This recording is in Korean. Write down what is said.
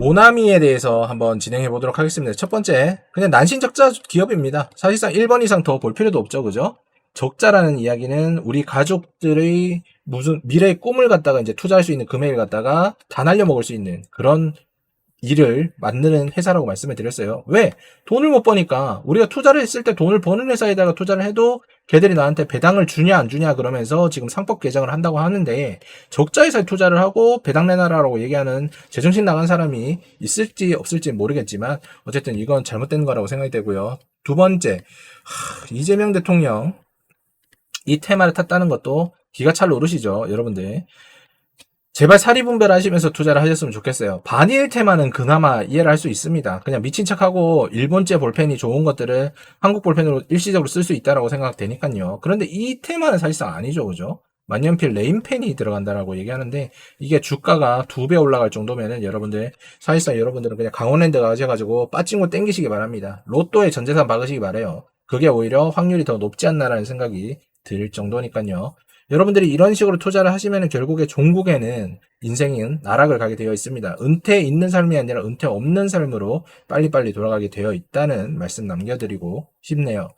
모나미에 대해서 한번 진행해 보도록 하겠습니다. 첫 번째, 그냥 난신 적자 기업입니다. 사실상 1번 이상 더 볼 필요도 없죠, 그죠? 적자라는 이야기는 우리 가족들의 무슨 미래의 꿈을 갖다가 이제 투자할 수 있는 금액을 갖다가 다 날려 먹을 수 있는 그런 일을 만드는 회사라고 말씀을 드렸어요. 왜? 돈을 못 버니까 우리가 투자를 했을 때 돈을 버는 회사에다가 투자를 해도 걔들이 나한테 배당을 주냐 안 주냐 그러면서 지금 상법 개정을 한다고 하는데 적자 회사에 투자를 하고 배당 내놔라라고 얘기하는 제정신 나간 사람이 있을지 없을지 모르겠지만 어쨌든 이건 잘못된 거라고 생각이 되고요. 두 번째, 하, 이재명 대통령 이 테마를 탔다는 것도 기가 찰 노릇이죠, 여러분들. 제발 사리분별 하시면서 투자를 하셨으면 좋겠어요. 반일 테마는 그나마 이해를 할 수 있습니다. 그냥 미친 척하고 일본제 볼펜이 좋은 것들을 한국 볼펜으로 일시적으로 쓸 수 있다라고 생각되니까요. 그런데 이 테마는 사실상 아니죠, 그죠? 만년필 레인펜이 들어간다라고 얘기하는데 이게 주가가 두 배 올라갈 정도면은 여러분들 사실상 여러분들은 그냥 강원랜드 가셔가지고 빠찡고 땡기시기 바랍니다. 로또에 전재산 박으시기 바래요. 그게 오히려 확률이 더 높지 않나라는 생각이 들 정도니까요. 여러분들이 이런 식으로 투자를 하시면 결국에 종국에는 인생은 나락을 가게 되어 있습니다. 은퇴 있는 삶이 아니라 은퇴 없는 삶으로 빨리빨리 돌아가게 되어 있다는 말씀 남겨드리고 싶네요.